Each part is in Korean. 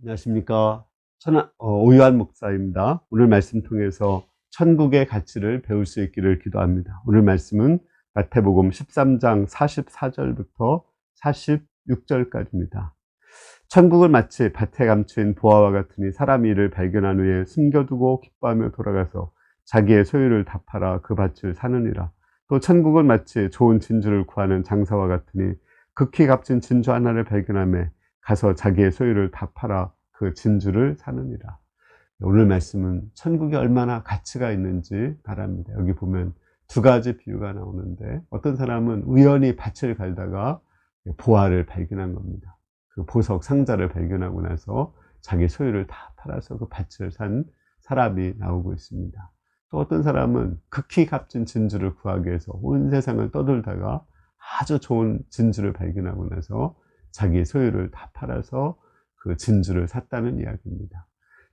안녕하십니까. 천, 어, 오유한 목사입니다. 오늘 말씀 통해서 천국의 가치를 배울 수 있기를 기도합니다. 오늘 말씀은 마태복음 13장 44절부터 46절까지입니다. 천국은 마치 밭에 감춘 보아와 같으니 사람이 이를 발견한 후에 숨겨두고 기뻐하며 돌아가서 자기의 소유를 다 팔아 그 밭을 사느니라. 또 천국은 마치 좋은 진주를 구하는 장사와 같으니 극히 값진 진주 하나를 발견함에 가서 자기의 소유를 다 팔아 그 진주를 사느니라. 오늘 말씀은 천국이 얼마나 가치가 있는지 바랍니다. 여기 보면 두 가지 비유가 나오는데 어떤 사람은 우연히 밭을 갈다가 보화를 발견한 겁니다. 그 보석 상자를 발견하고 나서 자기 소유를 다 팔아서 그 밭을 산 사람이 나오고 있습니다. 또 어떤 사람은 극히 값진 진주를 구하기 위해서 온 세상을 떠돌다가 아주 좋은 진주를 발견하고 나서 자기 소유를 다 팔아서 그 진주를 샀다는 이야기입니다.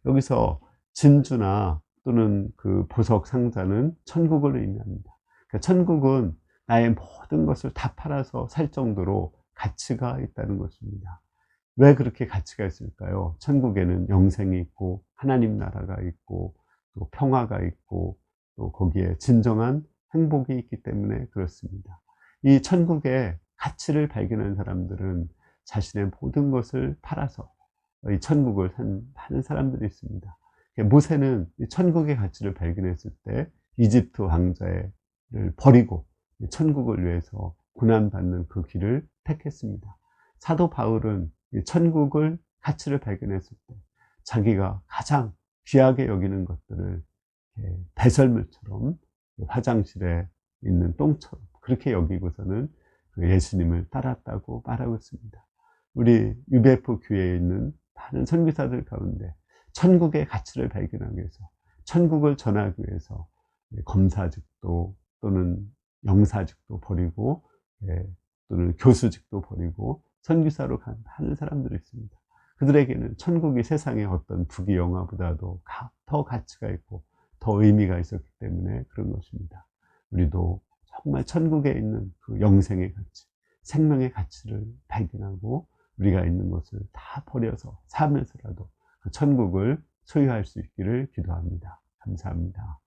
여기서 진주나 또는 그 보석 상자는 천국을 의미합니다. 그러니까 천국은 나의 모든 것을 다 팔아서 살 정도로 가치가 있다는 것입니다. 왜 그렇게 가치가 있을까요? 천국에는 영생이 있고 하나님 나라가 있고 또 평화가 있고 또 거기에 진정한 행복이 있기 때문에 그렇습니다. 이 천국의 가치를 발견한 사람들은 자신의 모든 것을 팔아서 이 천국을 산 많은 사람들이 있습니다. 모세는 천국의 가치를 발견했을 때 이집트 왕자를 버리고 천국을 위해서 고난받는 그 길을 택했습니다. 사도 바울은 천국을 가치를 발견했을 때 자기가 가장 귀하게 여기는 것들을 배설물처럼 화장실에 있는 똥처럼 그렇게 여기고서는 그 예수님을 따랐다고 말하고 있습니다. 우리 UBF 교회에 있는 많은 선교사들 가운데 천국의 가치를 발견하기 위해서 천국을 전하기 위해서 검사직도 또는 영사직도 버리고 또는 교수직도 버리고 선교사로 간 많은 사람들이 있습니다. 그들에게는 천국이 세상의 어떤 부귀 영화보다도 더 가치가 있고 더 의미가 있었기 때문에 그런 것입니다. 우리도 정말 천국에 있는 그 영생의 가치, 생명의 가치를 발견하고 우리가 있는 것을 다 버려서 살면서라도 그 천국을 소유할 수 있기를 기도합니다. 감사합니다.